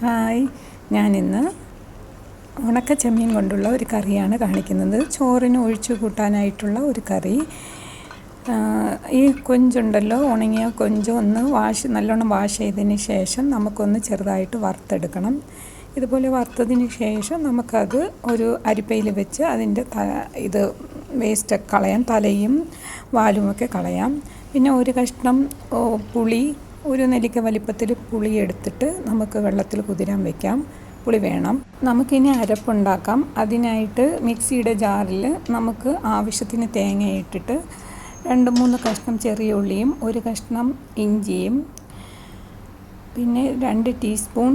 Hi. ഞാനിന്ന് ഉണക്ക ചെമ്മീൻ കൊണ്ടുള്ള ഒരു കറിയാണ് കാണിക്കുന്നത്. ചോറിന് ഒഴിച്ചു കൂട്ടാനായിട്ടുള്ള ഒരു കറി. ഈ കൊഞ്ചുണ്ടല്ലോ ഉണങ്ങിയ കൊഞ്ച് ഒന്ന് വാഷ് നല്ലോണം വാഷ് ചെയ്തതിന് ശേഷം നമുക്കൊന്ന് ചെറുതായിട്ട് വറുത്തെടുക്കണം. ഇതുപോലെ വറുത്തതിന് ശേഷം നമുക്കത് ഒരു അരിപ്പയിൽ വെച്ച് അതിന്റെ ഇത് വേസ്റ്റൊക്കെ കളയാം തലയും വാലുമൊക്കെ കളയാം. പിന്നെ ഒരു കഷ്ണം പുളി ഒരു നെല്ലിക്ക വലിപ്പത്തിൽ പുളി എടുത്തിട്ട് നമുക്ക് വെള്ളത്തിൽ കുതിരാൻ വെക്കാം. പുളി വേണം. നമുക്കിനി അരപ്പുണ്ടാക്കാം. അതിനായിട്ട് മിക്സിയുടെ ജാറിൽ നമുക്ക് ആവശ്യത്തിന് തേങ്ങ ഇട്ടിട്ട് രണ്ട് മൂന്ന് കഷ്ണം ചെറിയ ഉള്ളിയും ഒരു കഷ്ണം ഇഞ്ചിയും പിന്നെ രണ്ട് ടീസ്പൂൺ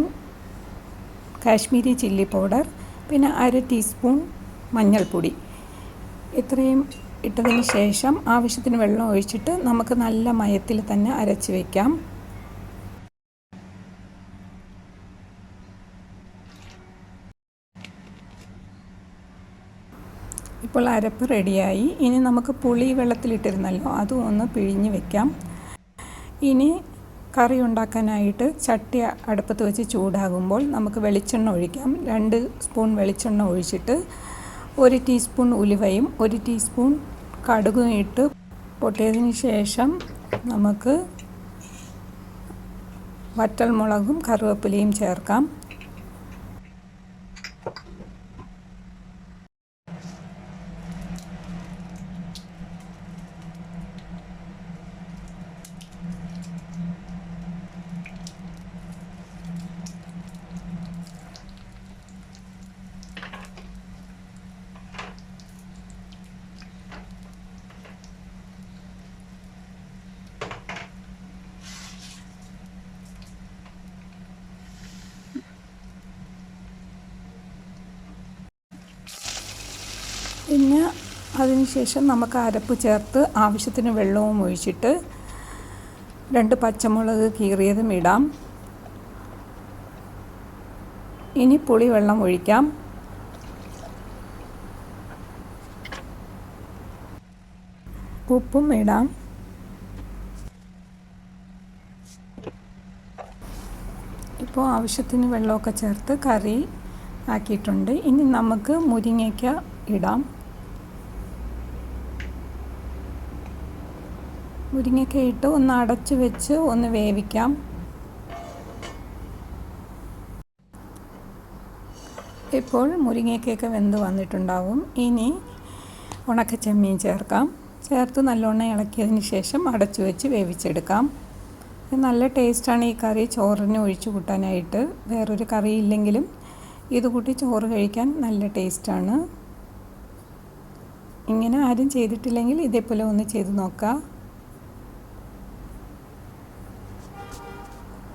കാശ്മീരി ചില്ലി പൗഡർ പിന്നെ അര ടീസ്പൂൺ മഞ്ഞൾപ്പൊടി. ഇത്രയും ഇട്ടതിന് ശേഷം ആവശ്യത്തിന് വെള്ളം ഒഴിച്ചിട്ട് നമുക്ക് നല്ല മയത്തിൽ തന്നെ അരച്ച് വയ്ക്കാം ഇപ്പോൾ അരപ്പ് റെഡിയായി. ഇനി നമുക്ക് പുളി വെള്ളത്തിലിട്ടിരുന്നല്ലോ അതും ഒന്ന് പിഴിഞ്ഞ് വെക്കാം. ഇനി കറി ഉണ്ടാക്കാനായിട്ട് ചട്ടി അടുപ്പത്ത് വെച്ച് ചൂടാകുമ്പോൾ നമുക്ക് വെളിച്ചെണ്ണ ഒഴിക്കാം. രണ്ട് സ്പൂൺ വെളിച്ചെണ്ണ ഒഴിച്ചിട്ട് ഒരു ടീസ്പൂൺ ഉലുവയും ഒരു ടീസ്പൂൺ കടുകും ഇട്ട് പൊട്ടിയതിന് ശേഷം നമുക്ക് വറ്റൽമുളകും കറുവേപ്പിലയും ചേർക്കാം. പിന്നെ അതിനുശേഷം നമുക്ക് അരപ്പ് ചേർത്ത് ആവശ്യത്തിന് വെള്ളവും ഒഴിച്ചിട്ട് രണ്ട് പച്ചമുളക് കീറിയതും ഇടാം. ഇനി പുളി വെള്ളം ഒഴിക്കാം. ഉപ്പും ഇടാം. ഇപ്പോൾ ആവശ്യത്തിന് വെള്ളമൊക്കെ ചേർത്ത് കറി ആക്കിയിട്ടുണ്ട്. ഇനി നമുക്ക് മുരിങ്ങയ്ക്ക ഇടാം. മുരിങ്ങയ്ക്ക ഇട്ട് ഒന്ന് അടച്ച് വെച്ച് ഒന്ന് വേവിക്കാം. ഇപ്പോൾ മുരിങ്ങയ്ക്കൊക്കെ വെന്ത് വന്നിട്ടുണ്ടാവും. ഇനി ഉണക്ക ചെമ്മീൻ ചേർക്കാം. ചേർത്ത് നല്ലോണം ഇളക്കിയതിന് ശേഷം അടച്ചു വെച്ച് വേവിച്ചെടുക്കാം. നല്ല ടേസ്റ്റാണ് ഈ കറി. ചോറിന് ഒഴിച്ചു കൂട്ടാനായിട്ട് വേറൊരു കറി ഇല്ലെങ്കിലും ഇത് കൂട്ടി ചോറ് കഴിക്കാൻ നല്ല ടേസ്റ്റാണ്. ഇങ്ങനെ ആരും ചെയ്തിട്ടില്ലെങ്കിൽ ഇതേപോലെ ഒന്ന് ചെയ്ത് നോക്കുക.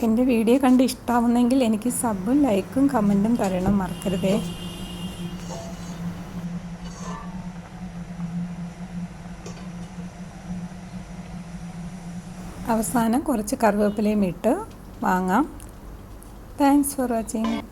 എന്റെ വീഡിയോ കണ്ട് ഇഷ്ടമാവുന്നെങ്കിൽ എനിക്ക് സബും ലൈക്കും കമന്റും തരണം മറക്കരുതേ. അവസാനം കുറച്ച് കറിവേപ്പിലയും ഇട്ട് വാങ്ങാം. Thanks for watching